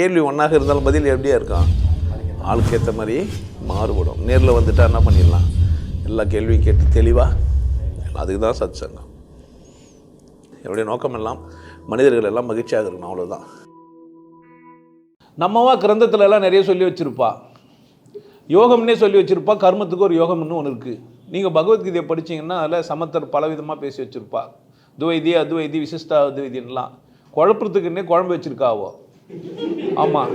கேள்வி ஒன்றாக இருந்தாலும் பதில் எப்படியா இருக்கும்? ஆளுக்கு ஏற்ற மாதிரி மாறுபடும். நேரில் வந்துட்டா என்ன பண்ணிடலாம்? எல்லா கேள்வியும் கேட்டு தெளிவாக அதுக்கு தான் சத் சங்கம் என்னுடைய நோக்கம் எல்லாம் மனிதர்கள் எல்லாம் மகிழ்ச்சியாக இருக்கணும் அவ்வளோதான் நம்மவா கிரந்தத்தில் எல்லாம் நிறைய சொல்லி வச்சுருப்பா. யோகம்னே சொல்லி வச்சுருப்பா. கர்மத்துக்கு ஒரு யோகம்னு ஒன்று இருக்குது நீங்கள் பகவத்கீதையை படிச்சீங்கன்னா அதில் சமத்தர் பலவிதமாக பேசி வச்சுருப்பா. துவைதி அத்வைதி விசிஷ்டா அத்வைதின்லாம் குழப்பத்துக்குன்னே குழம்பு வச்சுருக்காவோ? ஆமாம்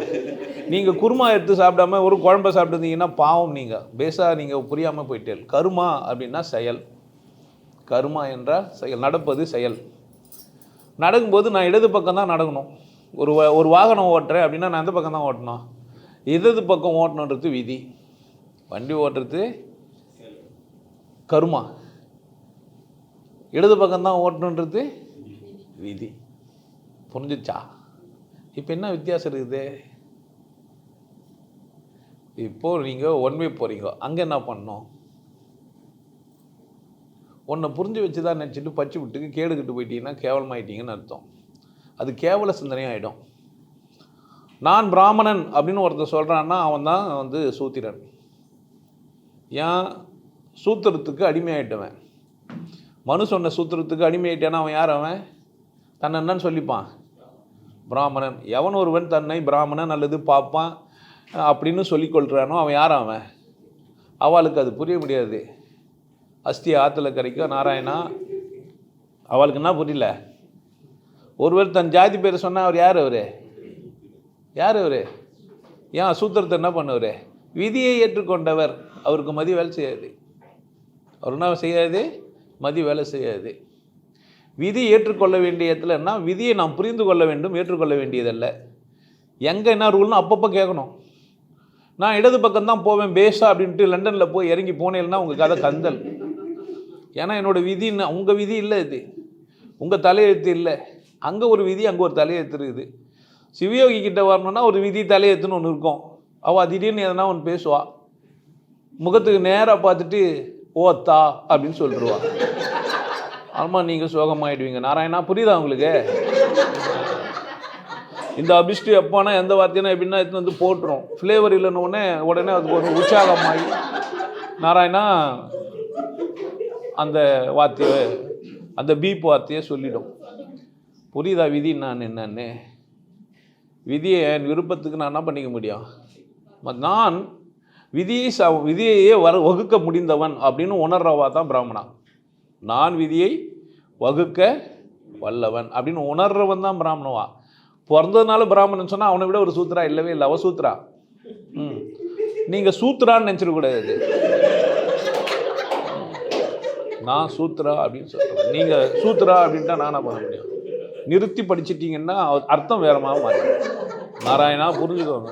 நீங்கள் குருமா எடுத்து சாப்பிடாம ஒரு குழம்ப சாப்பிட்டுருந்தீங்கன்னா பாவம் நீங்கள் பேஸாக நீங்கள் புரியாமல் போயிட்டே கருமா அப்படின்னா செயல். கருமா என்றால் செயல். நடப்பது செயல். நடக்கும்போது நான் இடது பக்கம் தான் நடக்கணும். ஒரு வா- ஒரு வாகனம் ஓட்டுறேன் அப்படின்னா நான் எந்த பக்கம் தான் ஓட்டணும்? இடது பக்கம் ஓட்டணுன்றது விதி. வண்டி ஓட்டுறது கருமா. இடது பக்கம் தான் ஓட்டணுன்றது விதி. புரிஞ்சிச்சா? இப்போ என்ன வித்தியாசம் இருக்குது? இப்போது நீங்கள் ஒன் வே போகிறீங்க அங்கே என்ன பண்ணும் உன்னை புரிஞ்சு வச்சு தான் நினச்சிட்டு பச்சு விட்டுக்கு கேடுக்கிட்டு போயிட்டீங்கன்னா கேவலமாயிட்டீங்கன்னு அர்த்தம். அது கேவல சிந்தனையாயிடும் நான் பிராமணன் அப்படின்னு ஒருத்தர் சொல்கிறான்னா அவன் தான் வந்து சூத்திரன். ஏன்? சூத்திரத்துக்கு அடிமையாயிட்டவன். மனு சொன்ன சூத்திரத்துக்கு அடிமையாயிட்டானா அவன் யார் அவன்? தன்னை என்னன்னு சொல்லிப்பான். பிராமணன். எவன் ஒருவன் தன்னை பிராமணன் அல்லது பாப்பான் அப்படின்னு சொல்லிக்கொள்கிறானோ அவன் யார் அவன்? அவளுக்கு அது புரிய முடியாது. அஸ்தி ஆற்றுல கிடைக்கும் நாராயணா? அவளுக்கு என்ன புரியல? ஒருவர் தன் ஜாதி பேரை சொன்னால் அவர் யார் அவர்? யார் அவர்? ஏன் சூத்திரத்தை என்ன பண்ணவர்? விதியை ஏற்றுக்கொண்டவர். அவருக்கு மதி வேலை செய்யாது. அவர் என்ன செய்யாது? மதி வேலை செய்யாது. விதி ஏற்றுக்கொள்ள வேண்டிய இடத்துலன்னா விதியை நாம் புரிந்து கொள்ள வேண்டும் ஏற்றுக்கொள்ள வேண்டியதல்ல. எங்கே என்ன ரூல்னு அப்பப்போ கேட்கணும் நான் இடது பக்கம் தான் போவேன் பேஷா அப்படின்ட்டு லண்டனில் போய் இறங்கி போனேன்னா உங்கள் கதை கந்தல். ஏன்னா என்னோடய விதி உங்கள் விதி இல்லை இது. உங்கள் தலையெழுத்து இல்லை. அங்கே ஒரு விதி அங்கே ஒரு தலையெழுத்து இருக்குது. சிவயோகி கிட்டே வரணுன்னா ஒரு விதி தலையெழுத்துன்னு ஒன்று இருக்கும். அவள் திடீர்னு எதனா ஒன்று பேசுவாள் முகத்துக்கு நேராக பார்த்துட்டு ஓத்தா அப்படின்னு சொல்லிடுவாள் ஆமாம் நீங்கள் சோகமாயிடுவீங்க. நாராயணா புரியுதா உங்களுக்கு? இந்த அபிஷ்டி எப்போனா எந்த வார்த்தைனா எப்படின்னா எடுத்துன்னு வந்து போட்டுரும். ஃப்ளேவர் இல்லைன்னு உடனே உடனே அதுக்கு ஒரு உற்சாகமாகி நாராயணா அந்த வார்த்தையை அந்த பீப் வார்த்தையை சொல்லிடும். புரியுதா விதி நான் என்னன்னு? விதியை என் விருப்பத்துக்கு நான் என்ன பண்ணிக்க முடியும்? நான் விதியை ச விதியையே வர வகுக்க முடிந்தவன் அப்படின்னு உணர்றவா தான் பிராமணா. நான் விதியை வகுக்க வல்லவன் அப்படின்னு உணர்றவன் தான் பிராமணவா? பிறந்ததுனால பிராமணன் சொன்னால் அவனை விட ஒரு சூத்ரா இல்லவே இல்லை அவ சூத்ரா ம். நீங்கள் சூத்ரான்னு நினச்சிடக்கூடாது நான் சூத்ரா அப்படின்னு சொல்கிறேன் நீங்கள் சூத்ரா அப்படின்ட்டா நான் பண்ண முடியும். நிறுத்தி படிச்சிட்டிங்கன்னா அர்த்தம் வேற மாதிரி மாறிடும். நாராயணா புரிஞ்சுக்கோங்க.